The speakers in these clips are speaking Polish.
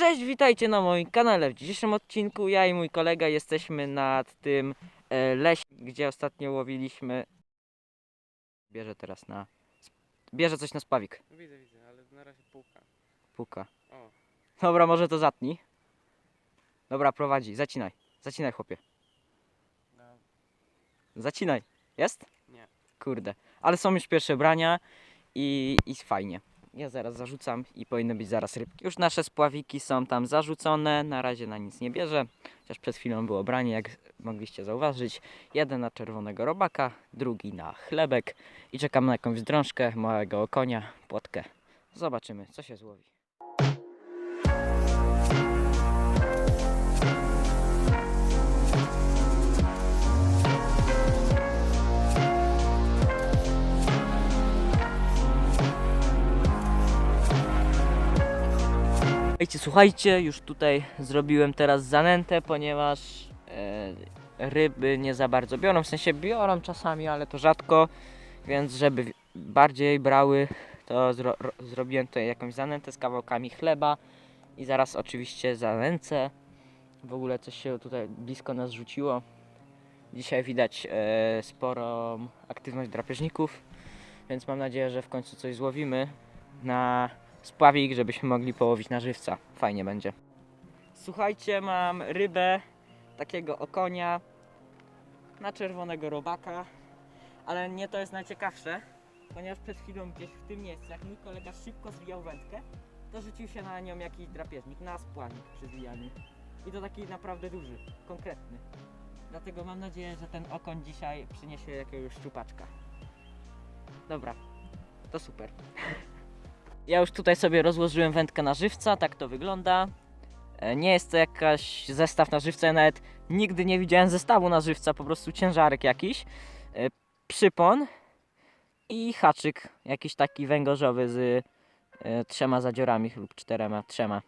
Cześć, witajcie na moim kanale. W dzisiejszym odcinku ja i mój kolega jesteśmy nad tym e, leś, gdzie ostatnio łowiliśmy. Bierze teraz na. Bierze coś na spawik. Widzę, widzę, ale na razie puka. Puka. O, Dobra, może to zatnij. Dobra, prowadzi. Zacinaj. Zacinaj, chłopie. no, Zacinaj. Jest? Nie. Kurde. Ale są już pierwsze brania i, i fajnie. Ja zaraz zarzucam i powinny być zaraz rybki. Już nasze spławiki są tam zarzucone. Na razie na nic nie bierze. Chociaż przed chwilą było branie, jak mogliście zauważyć. Jeden na czerwonego robaka, drugi na chlebek. I czekam na jakąś drążkę, małego konia, płotkę. Zobaczymy, co się złowi. Słuchajcie, słuchajcie, już tutaj zrobiłem teraz zanętę, ponieważ e, ryby nie za bardzo biorą, w sensie biorą czasami, ale to rzadko, więc żeby bardziej brały, to zro, ro, zrobiłem tutaj jakąś zanętę z kawałkami chleba i zaraz oczywiście zanęcę. W ogóle coś się tutaj blisko nas rzuciło. Dzisiaj widać e, sporą aktywność drapieżników, więc mam nadzieję, że w końcu coś złowimy na spławik, żebyśmy mogli połowić na żywca. Fajnie będzie. Słuchajcie, mam rybę takiego okonia na czerwonego robaka, ale nie to jest najciekawsze, ponieważ przed chwilą gdzieś w tym miejscu, jak mój kolega szybko zwijał wędkę, to rzucił się na nią jakiś drapieżnik, na spławik przy zwijaniu. I to taki naprawdę duży, konkretny. Dlatego mam nadzieję, że ten okoń dzisiaj przyniesie jakiegoś szczupaczka. Dobra, to super. Ja już tutaj sobie rozłożyłem wędkę na żywca, tak to wygląda. E, Nie jest to jakaś zestaw na żywca, ja nawet nigdy nie widziałem zestawu na żywca, po prostu ciężarek jakiś. E, Przypon i haczyk jakiś taki węgorzowy z e, trzema zadziorami lub czterema, trzema.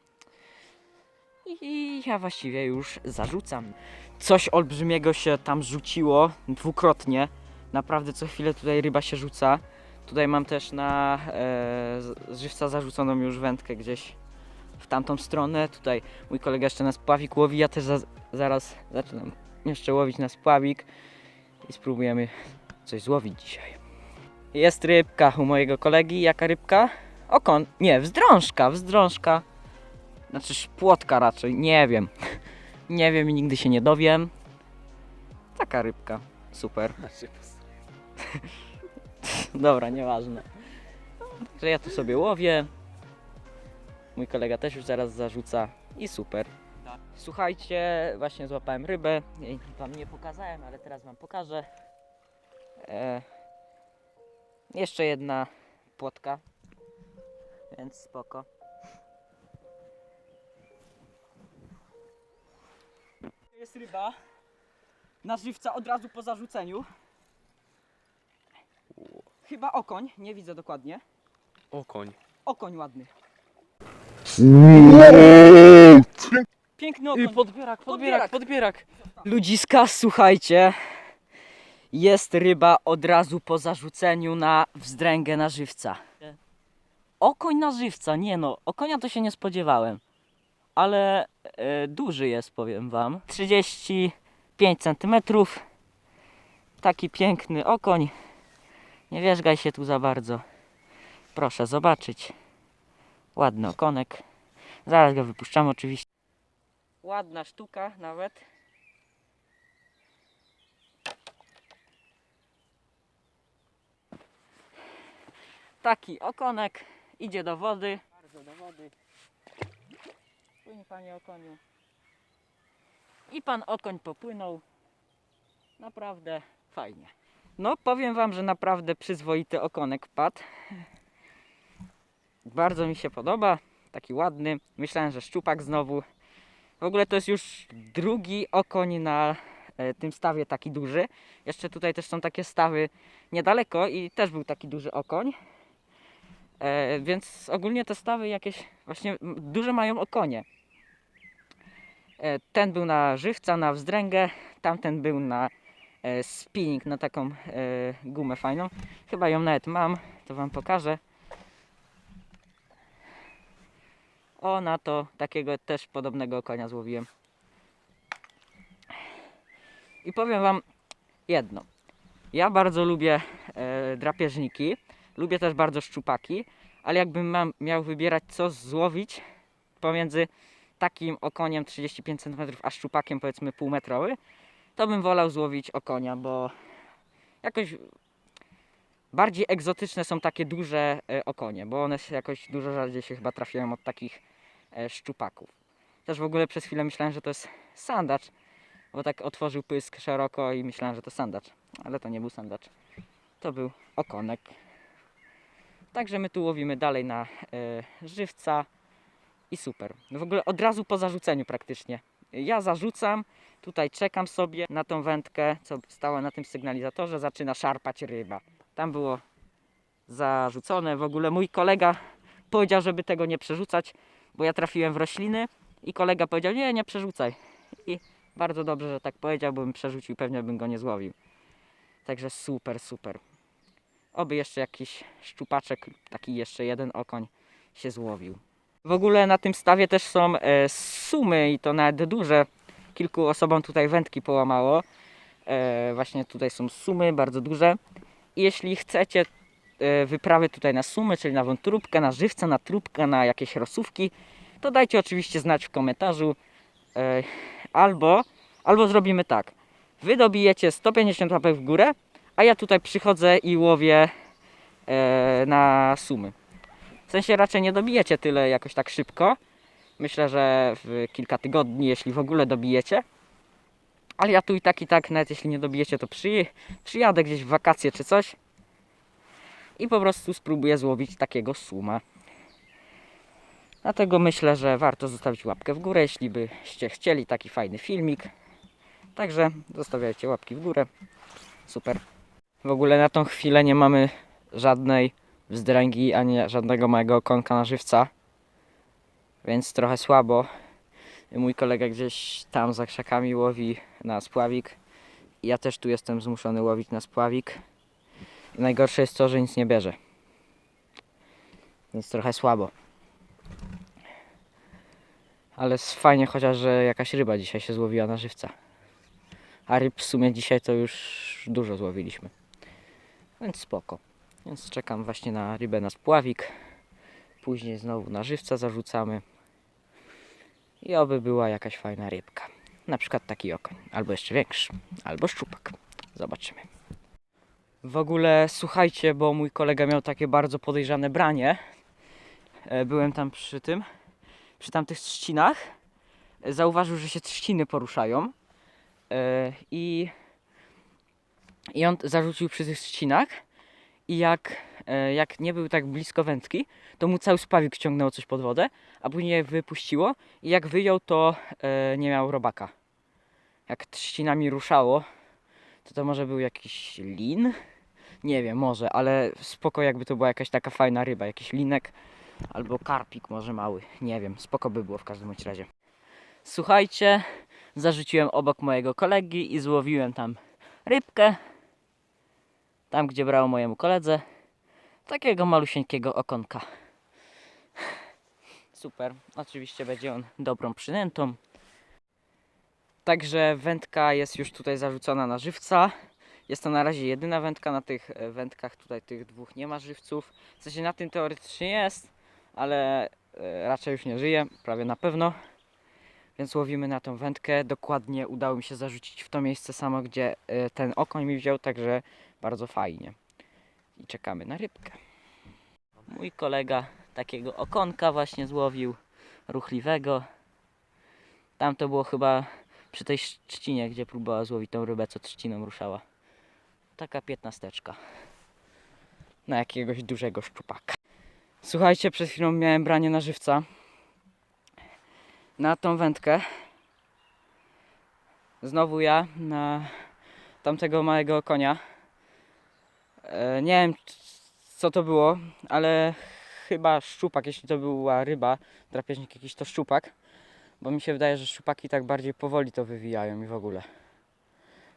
I ja właściwie już zarzucam. Coś olbrzymiego się tam rzuciło dwukrotnie. Naprawdę co chwilę tutaj ryba się rzuca. Tutaj mam też na e, żywca zarzuconą już wędkę gdzieś w tamtą stronę. Tutaj mój kolega jeszcze na spławik łowi. Ja też za, zaraz zaczynam jeszcze łowić na spławik i spróbujemy coś złowić dzisiaj. Jest rybka u mojego kolegi. Jaka rybka? Okon. Nie, wzdrążka, wzdrążka. Znaczy szpłotka raczej, nie wiem. Nie wiem i nigdy się nie dowiem. Taka rybka. Super. Dobra, nieważne. Także ja tu sobie łowię. Mój kolega też już zaraz zarzuca i super. Słuchajcie, właśnie złapałem rybę. Jej wam nie pokazałem, ale teraz wam pokażę. E, jeszcze jedna płotka. Więc spoko. Jest ryba. Na żywca od razu po zarzuceniu. Chyba okoń, nie widzę dokładnie. O, koń. Okoń ładny. Piękny I okoń. podbierak, Podbierak. podbierak, podbierak. Ludziska, słuchajcie. Jest ryba od razu po zarzuceniu na wzdręgę na żywca. Okoń na żywca, nie no, okonia to się nie spodziewałem. Ale e, duży jest, powiem wam. 35 cm. Taki piękny okoń. Nie wierzgaj się tu za bardzo. Proszę zobaczyć. Ładny okonek. Zaraz go wypuszczamy oczywiście. Ładna sztuka nawet. Taki okonek idzie do wody. Bardzo do wody. Płyń panie okoniu. I pan okoń popłynął. Naprawdę fajnie. No powiem wam, że naprawdę przyzwoity okonek padł. Bardzo mi się podoba. Taki ładny. Myślałem, że szczupak znowu. W ogóle to jest już drugi okoń na e, tym stawie taki duży. Jeszcze tutaj też są takie stawy niedaleko i też był taki duży okoń. E, więc ogólnie te stawy jakieś właśnie duże mają okonie. E, ten był na żywca, na wzdręgę, tamten był na spinning, na taką e, gumę fajną. Chyba ją nawet mam, to wam pokażę. O, na to takiego też podobnego konia złowiłem. I powiem wam jedno. Ja bardzo lubię e, drapieżniki, lubię też bardzo szczupaki, ale jakbym miał wybierać co złowić pomiędzy takim okoniem 35 cm a szczupakiem powiedzmy półmetrowy, to bym wolał złowić okonia, bo jakoś bardziej egzotyczne są takie duże e, okonie, bo one jakoś dużo rzadziej się chyba trafiają od takich e, szczupaków. Też w ogóle przez chwilę myślałem, że to jest sandacz, bo tak otworzył pysk szeroko i myślałem, że to sandacz, ale to nie był sandacz. To był okonek. Także my tu łowimy dalej na e, żywca i super. No w ogóle od razu po zarzuceniu praktycznie. Ja zarzucam, tutaj czekam sobie na tą wędkę, co stała na tym sygnalizatorze, zaczyna szarpać ryba. Tam było zarzucone. W ogóle mój kolega powiedział, żeby tego nie przerzucać, bo ja trafiłem w rośliny i kolega powiedział, nie, nie przerzucaj. I bardzo dobrze, że tak powiedział, bym przerzucił, pewnie bym go nie złowił. Także super, super. Oby jeszcze jakiś szczupaczek, taki jeszcze jeden okoń się złowił. W ogóle na tym stawie też są e, sumy i to nawet duże. Kilku osobom tutaj wędki połamało. E, właśnie tutaj są sumy, bardzo duże. I jeśli chcecie e, wyprawy tutaj na sumy, czyli na wątróbkę, na żywca, na trubkę, na jakieś rosówki, to dajcie oczywiście znać w komentarzu. Albo, albo zrobimy tak. Wy dobijecie 150 łapek w górę, a ja tutaj przychodzę i łowię na sumy. W sensie raczej nie dobijecie tyle jakoś tak szybko. Myślę, że w kilka tygodni, jeśli w ogóle dobijecie. Ale ja tu i tak i tak, nawet jeśli nie dobijecie, to przyj przyjadę gdzieś w wakacje czy coś. I po prostu spróbuję złowić takiego suma. Dlatego myślę, że warto zostawić łapkę w górę, jeśli byście chcieli taki fajny filmik. Także zostawiajcie łapki w górę. Super. W ogóle na tą chwilę nie mamy żadnej wzdręgi, ani żadnego małego okonka na żywca. Więc trochę słabo. Mój kolega gdzieś tam za krzakami łowi na spławik. Ja też tu jestem zmuszony łowić na spławik. I najgorsze jest to, że nic nie bierze. Więc trochę słabo. Ale fajnie chociaż, że jakaś ryba dzisiaj się złowiła na żywca. A ryb w sumie dzisiaj to już dużo złowiliśmy. Więc spoko. Więc czekam właśnie na rybę na spławik. Później znowu na żywca zarzucamy. I oby była jakaś fajna rybka. Na przykład taki okoń. Albo jeszcze większy. Albo szczupak. Zobaczymy. W ogóle słuchajcie, bo mój kolega miał takie bardzo podejrzane branie. E, Byłem tam przy tym, przy tamtych trzcinach. E, Zauważył, że się trzciny poruszają. E, I, I on zarzucił przy tych trzcinach. I jak, e, jak nie był tak blisko wędki, to mu cały spawik ciągnęło coś pod wodę, a później wypuściło i jak wyjął, to e, nie miał robaka. Jak trzcinami ruszało, to to może był jakiś lin? Nie wiem, może, ale spoko jakby to była jakaś taka fajna ryba, jakiś linek albo karpik może mały, nie wiem, spoko by było w każdym bądź razie. Słuchajcie, zarzuciłem obok mojego kolegi i złowiłem tam rybkę, tam gdzie brało mojemu koledze, takiego malusieńkiego okonka. Super, oczywiście będzie on dobrą przynętą. Także wędka jest już tutaj zarzucona na żywca. Jest to na razie jedyna wędka, na tych e, wędkach tutaj tych dwóch nie ma żywców. W sensie na tym teoretycznie jest, ale e, raczej już nie żyje, prawie na pewno. Więc łowimy na tą wędkę. Dokładnie udało mi się zarzucić w to miejsce samo, gdzie e, ten okoń mi wziął, także bardzo fajnie. I czekamy na rybkę. Mój kolega takiego okonka właśnie złowił, ruchliwego. Tam to było chyba przy tej trzcinie, gdzie próbowała złowić tą rybę, co trzciną ruszała. Taka piętnasteczka. Na jakiegoś dużego szczupaka. Słuchajcie, przed chwilą miałem branie na żywca. Na tą wędkę. Znowu ja na tamtego małego konia. E, nie wiem co to było, ale chyba szczupak, jeśli to była ryba, drapieżnik jakiś to szczupak. Bo mi się wydaje, że szczupaki tak bardziej powoli to wywijają i w ogóle.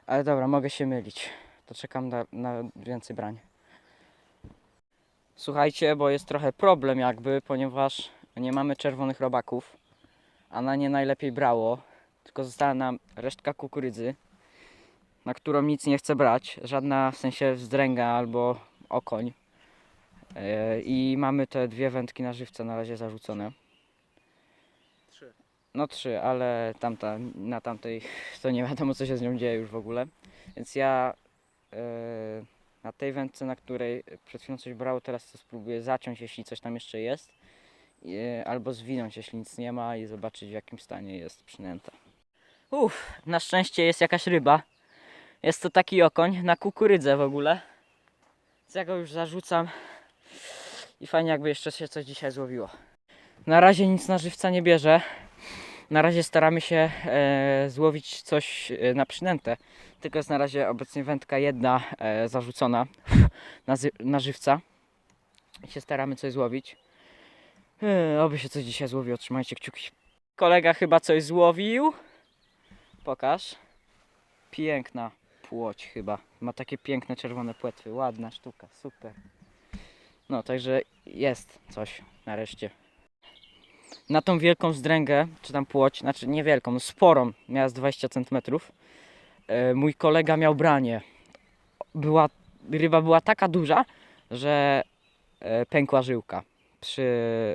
Ale dobra, mogę się mylić. To czekam na, na więcej brań. Słuchajcie, bo jest trochę problem jakby, ponieważ nie mamy czerwonych robaków, a na nie najlepiej brało, tylko została nam resztka kukurydzy, na którą nic nie chce brać, żadna w sensie wzdręga albo okoń. E, I mamy te dwie wędki na żywca na razie zarzucone. Trzy. No trzy, ale tamta, na tamtej to nie wiadomo co się z nią dzieje już w ogóle. Więc ja e, na tej wędce, na której przed chwilą coś brało, teraz to spróbuję zaciąć, jeśli coś tam jeszcze jest. e, Albo zwinąć, jeśli nic nie ma i zobaczyć w jakim stanie jest przynęta. Uff, na szczęście jest jakaś ryba. Jest to taki okoń na kukurydzę w ogóle. Więc ja go już zarzucam. I fajnie jakby jeszcze się coś dzisiaj złowiło. Na razie nic na żywca nie bierze. Na razie staramy się e, złowić coś e, na przynętę. Tylko jest na razie obecnie wędka jedna e, zarzucona na, na żywca. I się staramy coś złowić. E, oby się coś dzisiaj złowiło. Trzymajcie kciuki. Kolega chyba coś złowił. Pokaż. Piękna płoć chyba. Ma takie piękne czerwone płetwy. Ładna sztuka, super. No, także jest coś nareszcie. Na tą wielką zdręgę, czy tam płoć, znaczy nie wielką, no sporą, miała z 20 cm. E, mój kolega miał branie. Była, ryba była taka duża, że e, pękła żyłka przy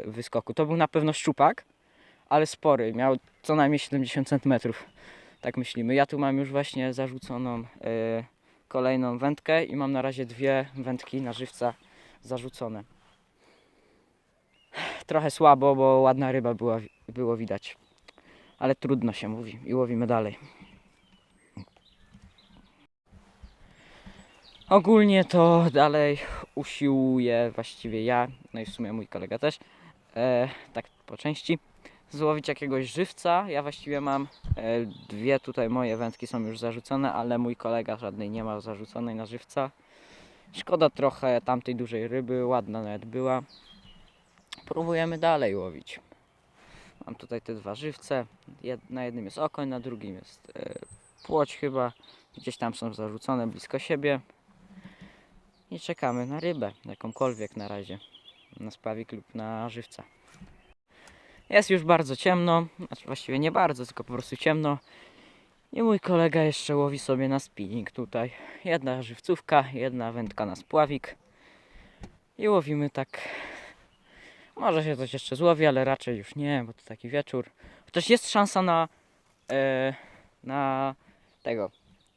wyskoku. To był na pewno szczupak, ale spory. Miał co najmniej 70 cm. Tak myślimy. Ja tu mam już właśnie zarzuconą e, kolejną wędkę i mam na razie dwie wędki na żywca zarzucone. Trochę słabo, bo ładna ryba była, było widać. Ale trudno się mówi i łowimy dalej. Ogólnie to dalej usiłuję właściwie ja, no i w sumie mój kolega też, e, tak po części, złowić jakiegoś żywca. Ja właściwie mam e, dwie tutaj moje wędki są już zarzucone, ale mój kolega żadnej nie ma zarzuconej na żywca. Szkoda trochę tamtej dużej ryby, ładna nawet była. Próbujemy dalej łowić. Mam tutaj te dwa żywce. Na jednym jest okoń, na drugim jest e, płoć chyba. Gdzieś tam są zarzucone blisko siebie. I czekamy na rybę, jakąkolwiek na razie. Na spawik lub na żywca. Jest już bardzo ciemno, znaczy właściwie nie bardzo, tylko po prostu ciemno. I mój kolega jeszcze łowi sobie na spinning tutaj. Jedna żywcówka, jedna wędka na spławik. I łowimy tak. Może się coś jeszcze złowi, ale raczej już nie, bo to taki wieczór. Chociaż jest szansa na. E, na tego.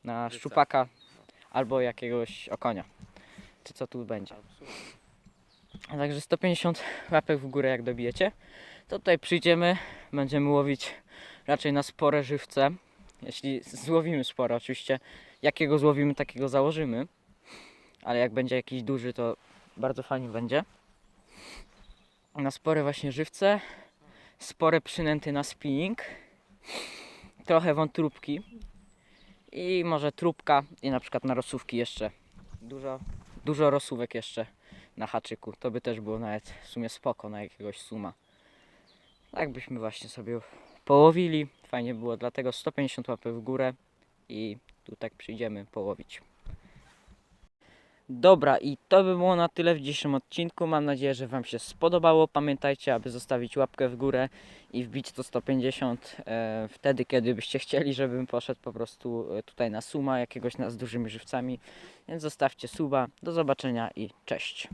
Na szczupaka albo jakiegoś okonia. Czy co tu będzie. Także 150 łapek w górę jak dobijecie. To tutaj przyjdziemy, będziemy łowić raczej na spore żywce. Jeśli złowimy sporo, oczywiście jakiego złowimy, takiego założymy. Ale jak będzie jakiś duży, to bardzo fajnie będzie. Na spore właśnie żywce, spore przynęty na spinning, trochę wątróbki i może trubka i na przykład na rosówki jeszcze. Dużo, dużo rosówek jeszcze na haczyku. To by też było nawet w sumie spoko na jakiegoś suma. Tak byśmy właśnie sobie połowili. Fajnie było, dlatego 150 łapy w górę i tu tak przyjdziemy połowić. Dobra, i to by było na tyle w dzisiejszym odcinku. Mam nadzieję, że Wam się spodobało. Pamiętajcie, aby zostawić łapkę w górę i wbić to 150 e, wtedy, kiedy byście chcieli, żebym poszedł po prostu e, tutaj na suma jakiegoś na, z dużymi żywcami. Więc zostawcie suba. Do zobaczenia i cześć.